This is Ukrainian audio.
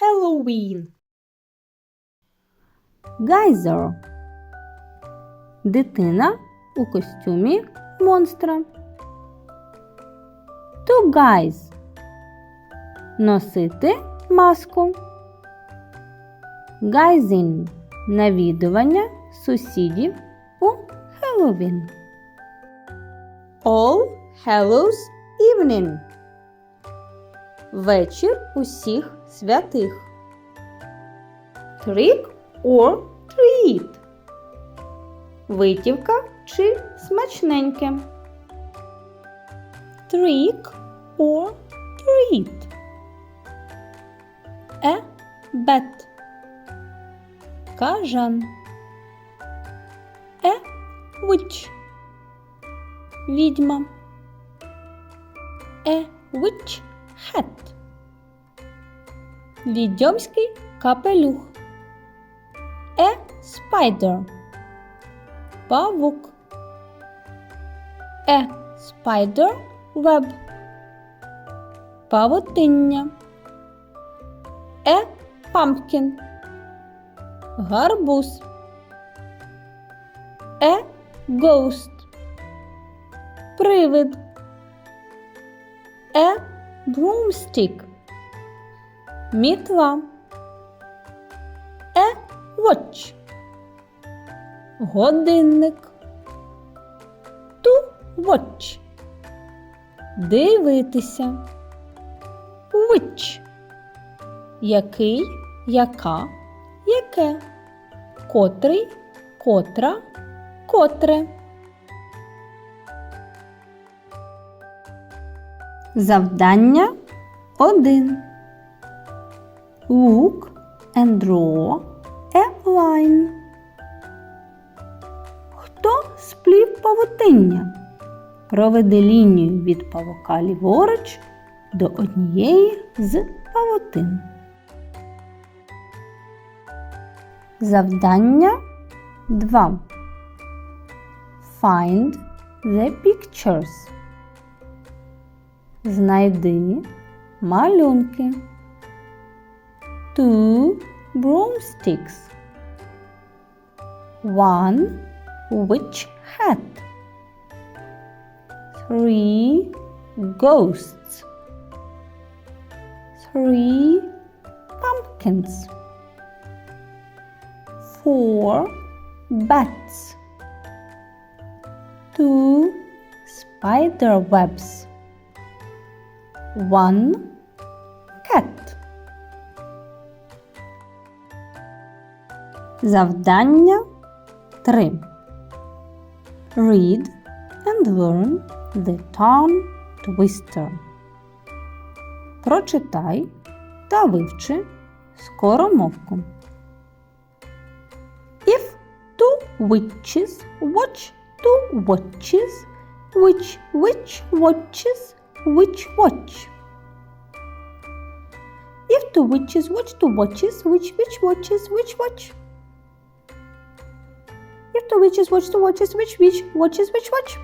Halloween. Гайзер. Дитина у костюмі монстра. To guys. Носити маску. Гайзін. Навідування сусідів у Хеллоуін. All Hallows Evening. Вечір усіх святих. Trick or treat. Витівка чи смачненьке. Trick or treat. A bat. Кажан. A witch. Відьма. A witch hat. Відьомський капелюх. A spider. Павук. A spider web. Павутиння. A pumpkin. Гарбуз. A ghost. Привид. A broomstick. Мітла. A watch. Годинник. To watch. Дивитися. Which. Який, яка, Яке. котрий, котра, котре. Завдання 1. Look and draw a line. Хто сплів павутиння? Проведи лінію від павука ліворуч до однієї з павутин. Завдання 2. Find the pictures. Знайди малюнки. Two broomsticks. One witch hat. Three ghosts. Three pumpkins. Four bats. Two spider webs. One cat. Завдання 3. Read and learn the tongue twister. Прочитай та вивчи скоромовку. If two witches watch two watches, which witch watches Which watch? If the witches watch, the watches, which, which watches which watch? If the witches watch, the watches, which, which watches which watch?